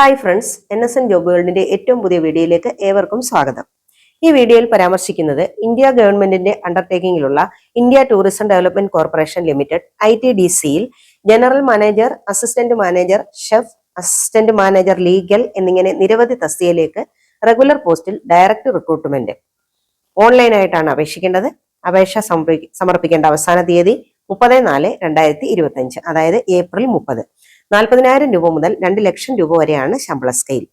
Hi friends N S N job വേൾഡിന്റെ ഏറ്റവും പുതിയ വീഡിയോയിലേക്ക് ഏവർക്കും സ്വാഗതം ഈ വീഡിയോയിൽ പരാമർശിക്കുന്നത് ഇന്ത്യ ഗവൺമെന്റിന്റെ അണ്ടർടേക്കിംഗിലുള്ള India tourism development corporation limited I T D സിയിൽ general manager assistant manager chef assistant manager legal എന്നിങ്ങനെ നിരവധി തസ്തികയിലേക്ക് റെഗുലർ പോസ്റ്റിൽ ഡയറക്റ്റ് റിക്രൂട്ട്മെന്റ് ഓൺലൈനായിട്ടാണ് അപേക്ഷിക്കേണ്ടത് അപേക്ഷ സമർപ്പിക്കേണ്ട അവസാന തീയതി മുപ്പത് നാല് രണ്ടായിരത്തി ഇരുപത്തി അഞ്ച് അതായത് ഏപ്രിൽ മുപ്പത് നാൽപ്പതിനായിരം രൂപ മുതൽ രണ്ട് ലക്ഷം രൂപ വരെയാണ് ശമ്പള സ്കെയിൽ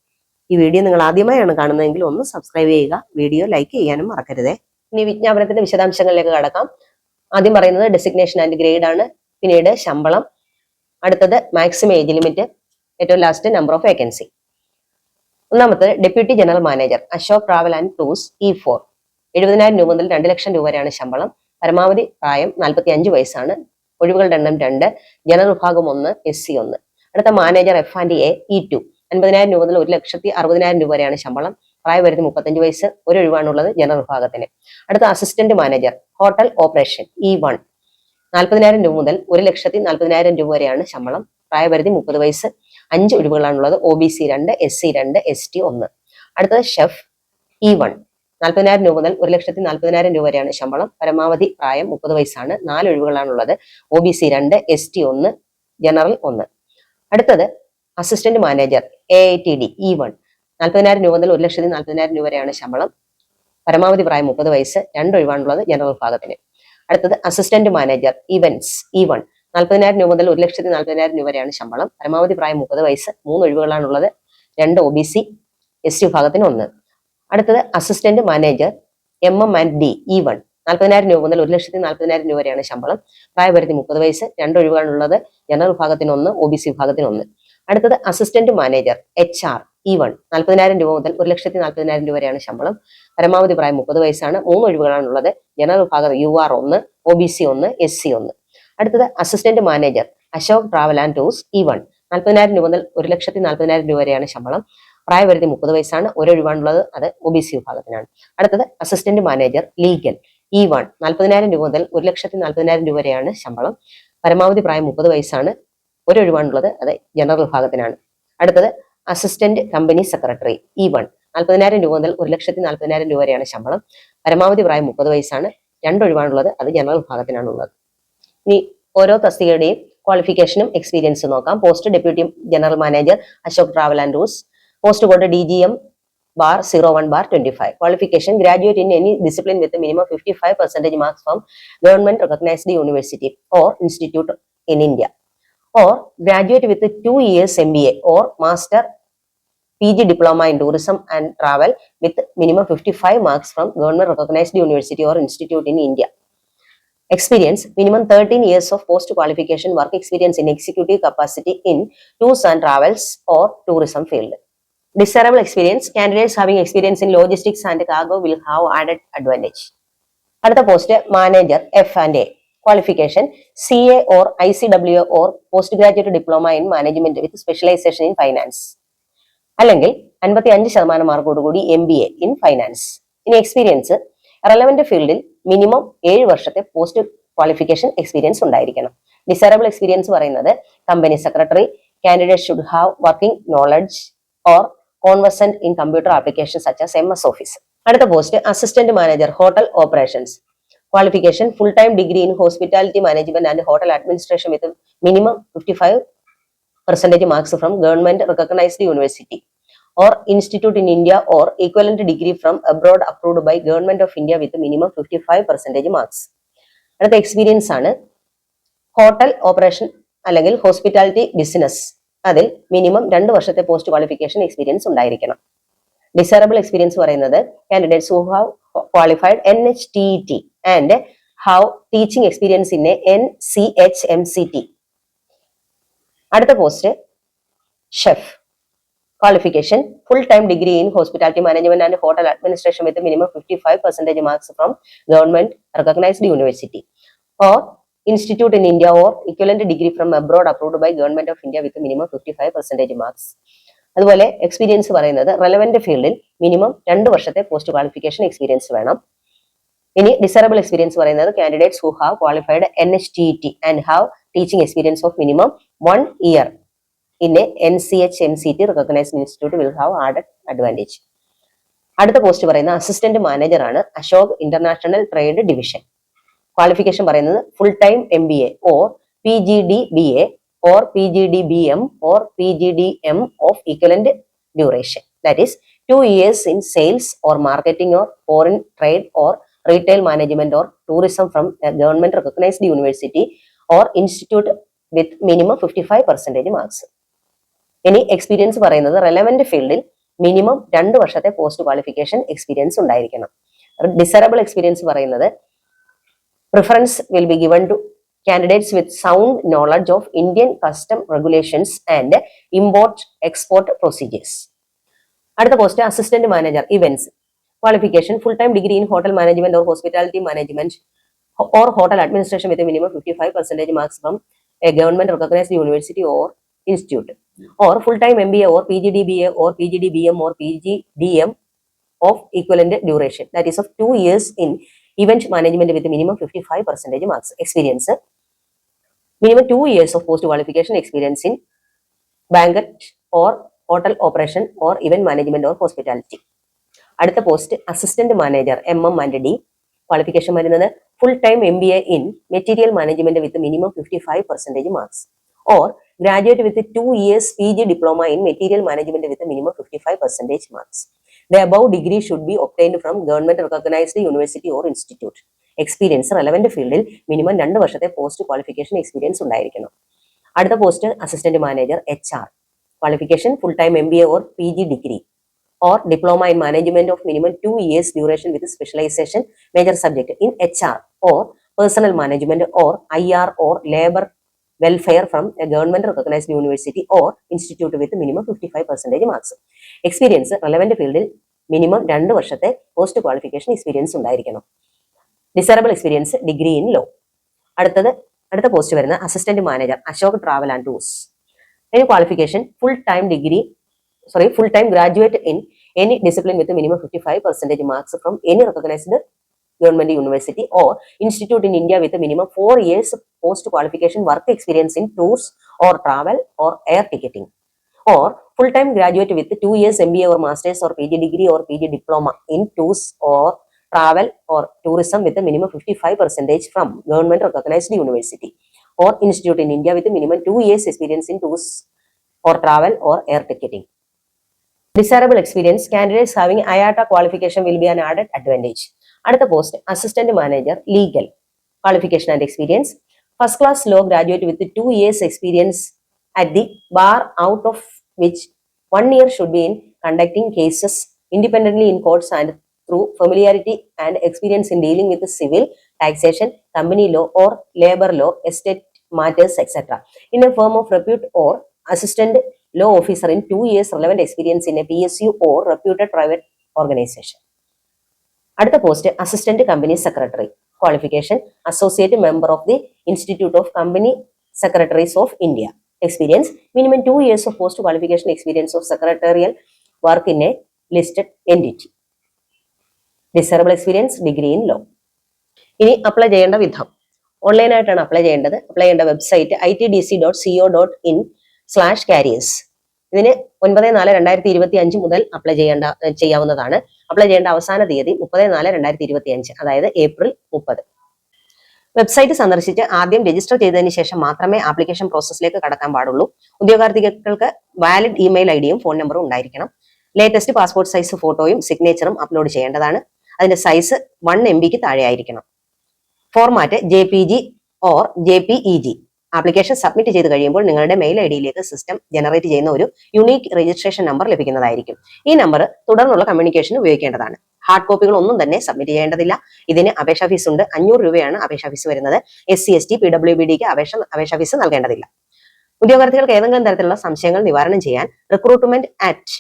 ഈ വീഡിയോ നിങ്ങൾ ആദ്യമായാണ് കാണുന്നതെങ്കിൽ ഒന്ന് സബ്സ്ക്രൈബ് ചെയ്യുക വീഡിയോ ലൈക്ക് ചെയ്യാനും മറക്കരുതേ ഇനി വിജ്ഞാപനത്തിന്റെ വിശദാംശങ്ങളിലേക്ക് കടക്കാം ആദ്യം പറയുന്നത് ഡെസിഗ്നേഷൻ ആൻഡ് ഗ്രേഡ് ആണ് പിന്നീട് ശമ്പളം അടുത്തത് മാക്സിമം ഏജ് ലിമിറ്റ് ഏറ്റവും ലാസ്റ്റ് നമ്പർ ഓഫ് വേക്കൻസി ഒന്നാമത്തത് deputy general manager Ashok travel and tours E four എഴുപതിനായിരം രൂപ മുതൽ രണ്ട് ലക്ഷം രൂപ വരെയാണ് ശമ്പളം പരമാവധി പ്രായം നാൽപ്പത്തി അഞ്ച് വയസ്സാണ് ഒഴിവുകളുടെ എണ്ണം രണ്ട് ജനറൽ വിഭാഗം ഒന്ന് എസ് സി ഒന്ന് അടുത്ത manager F and A E two അൻപതിനായിരം രൂപ മുതൽ ഒരു ലക്ഷത്തി അറുപതിനായിരം രൂപ വരെയാണ് ശമ്പളം പ്രായപരിധി മുപ്പത്തഞ്ച് വയസ്സ് ഒരു ഒഴിവാണുള്ളത് ജനറൽ വിഭാഗത്തിന് അടുത്ത assistant manager hotel operation E one നാൽപ്പതിനായിരം രൂപ മുതൽ ഒരു ലക്ഷത്തി നാൽപ്പതിനായിരം രൂപ വരെയാണ് ശമ്പളം പ്രായപരിധി മുപ്പത് വയസ്സ് അഞ്ച് ഒഴിവുകളാണുള്ളത് ഒ ബി സി രണ്ട് എസ് സി രണ്ട് എസ് ടി ഒന്ന് അടുത്തത് ഷെഫ് ഇ e വൺ നാൽപ്പതിനായിരം രൂപ മുതൽ ഒരു ലക്ഷത്തി നാൽപ്പതിനായിരം രൂപ വരെയാണ് ശമ്പളം പരമാവധി പ്രായം മുപ്പത് വയസ്സാണ് നാല് ഒഴിവുകളാണുള്ളത് ഒ ബി സി രണ്ട് എസ് ടി ഒന്ന് ജനറൽ ഒന്ന് അടുത്തത് assistant manager A I T D E one നാൽപ്പതിനായിരം രൂപ മുതൽ ഒരു ലക്ഷത്തി നാൽപ്പതിനായിരം രൂപ വരെയാണ് ശമ്പളം പരമാവധി പ്രായം മുപ്പത് വയസ്സ് രണ്ടൊഴിവാണുള്ളത് ജനറൽ വിഭാഗത്തിന് അടുത്തത് assistant manager events E one നാൽപ്പതിനായിരം രൂപ മുതൽ ഒരു ലക്ഷത്തി നാൽപ്പതിനായിരം രൂപ വരെയാണ് ശമ്പളം പരമാവധി പ്രായം മുപ്പത് വയസ്സ് മൂന്ന് ഒഴിവുകളാണുള്ളത് രണ്ട് O B C S T വിഭാഗത്തിന് ഒന്ന് അടുത്തത് assistant manager M M and D E one നാൽപ്പതിനായിരം രൂപ മുതൽ ഒരു ലക്ഷത്തി നാൽപ്പതിനായിരം രൂപ വരെയാണ് ശമ്പളം പ്രായപരിധി മുപ്പത് വയസ്സ് രണ്ട് ഒഴിവാണുള്ളത് ജനറൽ വിഭാഗത്തിന് ഒന്ന് ഒ ബി സി വിഭാഗത്തിന് ഒന്ന് അടുത്തത് assistant manager H R E e one നാൽപ്പതിനായിരം രൂപ മുതൽ ഒരു ലക്ഷത്തി നാൽപ്പതിനായിരം രൂപ വരെയാണ് ശമ്പളം പരമാവധി പ്രായം മുപ്പത് വയസ്സാണ് മൂന്ന് ഒഴിവുകളാണുള്ളത് ജനറൽ വിഭാഗം യു ആർ ഒന്ന് ഒ ബി സി ഒന്ന് എസ് സി ഒന്ന് അടുത്തത് assistant manager Ashok travel and tours E e one നാൽപ്പതിനായിരം രൂപ മുതൽ ഒരു ലക്ഷത്തി നാൽപ്പതിനായിരം രൂപ വരെയാണ് ശമ്പളം പ്രായപരിധി മുപ്പത് വയസ്സാണ് ഒരു ഒഴിവാണുള്ളത് അത് ഒ ബി സി വിഭാഗത്തിനാണ് അടുത്തത് assistant manager legal E e one നാൽപ്പതിനായിരം രൂപ മുതൽ ഒരു ലക്ഷത്തി നാൽപ്പതിനായിരം രൂപ വരെയാണ് ശമ്പളം പരമാവധി പ്രായം മുപ്പത് വയസ്സാണ് ഒരൊഴിവാണുള്ളത് അത് ജനറൽ വിഭാഗത്തിനാണ് അടുത്തത് assistant company secretary E e one നാൽപ്പതിനായിരം രൂപ മുതൽ ഒരു ലക്ഷത്തി നാൽപ്പതിനായിരം രൂപ വരെയാണ് ശമ്പളം പരമാവധി പ്രായം മുപ്പത് വയസ്സാണ് രണ്ടൊഴിവാണുള്ളത് അത് ജനറൽ വിഭാഗത്തിനാണുള്ളത് ഇനി ഓരോ തസ്തികയുടെയും ക്വാളിഫിക്കേഷനും എക്സ്പീരിയൻസും നോക്കാം post deputy general manager Ashok travel and tours post code D G M bar 01 bar 25. Qualification graduate in any discipline with a minimum 55 percentage marks from government recognized university or institute in India or graduate with a two years MBA or master PG diploma in tourism and travel with minimum 55 marks from government recognized university or institute in India. Experience minimum 13 years of post qualification work experience in executive capacity in tours and travels or tourism field. Desirable experience candidates having experience in logistics and കാഗോ will have added advantage അടുത്ത post manager F and A qualification C A or I C W or post graduate diploma in management with specialisation in finance അല്ലെങ്കിൽ അൻപത്തി അഞ്ച് ശതമാനം മാർക്കോടുകൂടി M B A in finance ഇനി experience relevant ഫീൽഡിൽ minimum ഏഴ് വർഷത്തെ post qualification experience ഉണ്ടായിരിക്കണം desirable experience പറയുന്നത് company secretary candidate should have working knowledge or conversant in computer application such as M S office അടുത്ത post assistant manager hotel operations qualification full time degree in hospitality management and hotel administration with minimum fifty five percentage marks from government recognised university or institute in India or equivalent degree from abroad approved by government of India with minimum fifty five percentage marks അടുത്ത experience ആണ് hotel operation അല്ലെങ്കിൽ hospitality business അതിൽ minimum രണ്ട് വർഷത്തെ post qualification experience ഉണ്ടായിരിക്കണം desirable experience പറയുന്നത് candidates who have qualified N H T T and how teaching experience in N C H M C T അടുത്ത post chef qualification full time degree in hospitality management and hotel administration with minimum fifty five percentage marks from government recognised university or institute in India or equivalent degree from abroad approved by government of India with minimum fifty 55 percentage marks അതുപോലെ experience പറയുന്നത് relevant ഫീൽഡിൽ minimum രണ്ട് വർഷത്തെ post qualification experience വേണം ഇനി desirable experience പറയുന്നത് candidates who have qualified N S T T and have teaching experience of minimum one year in N C H M C T recognised institute will have added advantage അടുത്ത post പറയുന്ന assistant manager ആണ് Ashok international trade division qualification പറയുന്നത് full time M B A or P G D B A or P G D B M or P G D M of equivalent duration that is two years in sales or marketing or foreign trade or retail management or tourism from government recognised university or institute with minimum fifty five percentage marks ഇനി experience പറയുന്നത് relevant ഫീൽഡിൽ minimum രണ്ട് വർഷത്തെ post qualification experience ഉണ്ടായിരിക്കണം desirable experience പറയുന്നത് Preference will be given to candidates with sound knowledge of Indian custom regulations and import-export procedures. At the post, assistant manager, events. Qualification, full-time degree in hotel management or hospitality management or hotel administration with a minimum 55% marks from a government recognized university or institute, or full-time MBA or PGDBA or PGDBM or PGDM of equivalent duration, that is of 2 years in event management with minimum 55% marks experience, minimum 2 years of post qualification experience in banquet or hotel operation or event management or hospitality. Adutha post assistant manager MM and D, qualification varunathu full time MBA in material management with minimum 55% marks or graduate with 2 years PG diploma in material management with minimum 55% marks. The above degree should be obtained from government recognized university or institute. Experience relevant ഫീൽഡിൽ minimum രണ്ട് വർഷത്തെ post qualification experience ഉണ്ടായിരിക്കണം അടുത്ത post assistant manager H R qualification full time M B A or P G degree or diploma in management of minimum two years duration with specialisation major subject in H R or personnel management or I R or labour welfare from a government recognised university or institute with minimum fifty five percentage marks experience relevant ഫീൽഡിൽ minimum രണ്ട് വർഷത്തെ post qualification experience ഉണ്ടായിരിക്കണം desirable experience degree in law അടുത്തത് അടുത്ത post വരുന്ന assistant manager Ashok travel and tours അതിന് qualification full time degree sorry full time graduate in any discipline with minimum fifty five percentage marks from any recognised Government University or institute in India with a minimum 4 years post qualification work experience in tours or travel or air ticketing or full-time graduate with 2 years MBA or Masters or PG degree or PG diploma in tours or travel or tourism with a minimum 55 percentage from government recognized university or institute in India with a minimum 2 years experience in tours or travel or air ticketing. Desirable experience, candidates having IATA qualification will be an added advantage. അടുത്ത post assistant manager legal qualification and experience first class law graduate with two years experience at the bar out of which one year should be in conducting cases independently in courts and through familiarity and experience in dealing with civil taxation company law or labour law estate matters etcetera in a firm of repute or assistant law officer in two years relevant experience in a P S U or reputed private organisation അടുത്ത post assistant company secretary qualification associate member of the institute of company secretaries of India experience minimum two years of post qualification experience of secretarial work in a listed entity desirable experience degree in law ഇനി apply ചെയ്യേണ്ട വിധം ഓൺലൈനായിട്ടാണ് apply ചെയ്യേണ്ടത് apply ചെയ്യേണ്ട website I T D C dot C O dot in slash careers ഇതിന് ഒൻപത് നാല് രണ്ടായിരത്തി ഇരുപത്തി അഞ്ച് മുതൽ അപ്ലൈ ചെയ്യേണ്ട ചെയ്യാവുന്നതാണ് അപ്ലൈ ചെയ്യേണ്ട അവസാന തീയതി മുപ്പത് നാല് രണ്ടായിരത്തി ഇരുപത്തി അഞ്ച് അതായത് ഏപ്രിൽ മുപ്പത് വെബ്സൈറ്റ് സന്ദർശിച്ച് ആദ്യം രജിസ്റ്റർ ചെയ്തതിന് ശേഷം മാത്രമേ ആപ്ലിക്കേഷൻ പ്രോസസ്സിലേക്ക് കടക്കാൻ പാടുള്ളൂ ഉദ്യോഗാർത്ഥികൾക്ക് വാലിഡ് ഇമെയിൽ ഐ ഡിയും ഫോൺ നമ്പറും ഉണ്ടായിരിക്കണം ലേറ്റസ്റ്റ് പാസ്പോർട്ട് സൈസ് ഫോട്ടോയും സിഗ്നേച്ചറും അപ്ലോഡ് ചെയ്യേണ്ടതാണ് അതിന്റെ സൈസ് വൺ എം ബിക്ക് താഴെയായിരിക്കണം format J P G or J P E G application submit ചെയ്ത് കഴിയുമ്പോൾ നിങ്ങളുടെ മെയിൽ ഐ ഡിയിലേക്ക് സിസ്റ്റം ജനറേറ്റ് ചെയ്യുന്ന ഒരു യുണീക്ക് രജിസ്ട്രേഷൻ നമ്പർ ലഭിക്കുന്നതായിരിക്കും ഈ നമ്പർ തുടർന്നുള്ള കമ്മ്യൂണിക്കേഷന് ഉപയോഗിക്കേണ്ടതാണ് ഹാർഡ് കോപ്പികൾ ഒന്നും തന്നെ സബ്മിറ്റ് ചെയ്യേണ്ടതില്ല ഇതിന് അപേക്ഷാ ഫീസ് ഉണ്ട് അഞ്ഞൂറ് രൂപയാണ് അപേക്ഷാ ഫീസ് വരുന്നത് S C S T P W B ഡിക്ക് അപേക്ഷ അപേക്ഷാ ഫീസ് നൽകേണ്ടതില്ല ഉദ്യോഗാർത്ഥികൾക്ക് ഏതെങ്കിലും തരത്തിലുള്ള സംശയങ്ങൾ നിവാരണം ചെയ്യാൻ recruitment at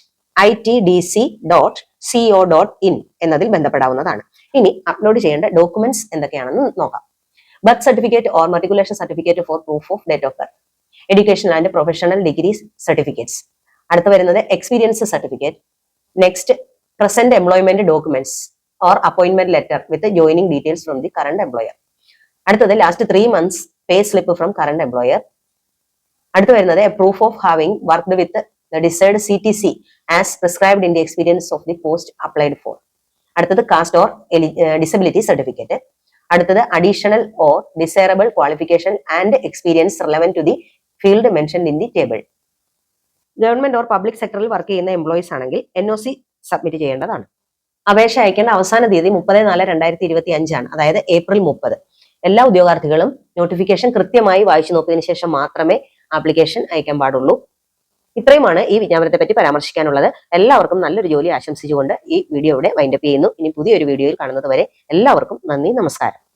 I T D C dot C O dot in എന്നതിൽ ബന്ധപ്പെടാവുന്നതാണ് ഇനി അപ്ലോഡ് ചെയ്യേണ്ട ഡോക്യുമെന്റ്സ് എന്തൊക്കെയാണെന്ന് നോക്കാം birth certificate or matriculation certificate for proof of date of birth education and professional degrees certificates അടുത്ത വരുന്നത് experience certificate next present employment documents or appointment letter with joining details from the current employer അടുത്തത് last three months pay slip from current employer അടുത്ത് വരുന്നത് proof of having work with the decide C T C as prescribed in the experience of the post applied for അടുത്തത് caste or disability certificate അടുത്തത് additional or desirable qualification and experience relevant to the field mention in the table government or public സെക്ടറിൽ work ചെയ്യുന്ന employees ആണെങ്കിൽ N O C submit ചെയ്യേണ്ടതാണ് അപേക്ഷ അയക്കേണ്ട അവസാന തീയതി മുപ്പത് നാല് രണ്ടായിരത്തി ഇരുപത്തി അഞ്ചാണ് അതായത് ഏപ്രിൽ മുപ്പത് എല്ലാ ഉദ്യോഗാർത്ഥികളും നോട്ടിഫിക്കേഷൻ കൃത്യമായി വായിച്ചു നോക്കിയതിനു ശേഷം മാത്രമേ ആപ്ലിക്കേഷൻ അയക്കാൻ പാടുള്ളൂ ഇത്രയുമാണ് ഈ വിജ്ഞാപനത്തെ പറ്റി പരാമർശിക്കാനുള്ളത് എല്ലാവർക്കും നല്ലൊരു ജോലി ആശംസിച്ചുകൊണ്ട് ഈ വീഡിയോ ഇവിടെ വൈൻഡപ്പ് ചെയ്യുന്നു ഇനി പുതിയൊരു വീഡിയോയിൽ കാണുന്നത് വരെ എല്ലാവർക്കും നന്ദി നമസ്കാരം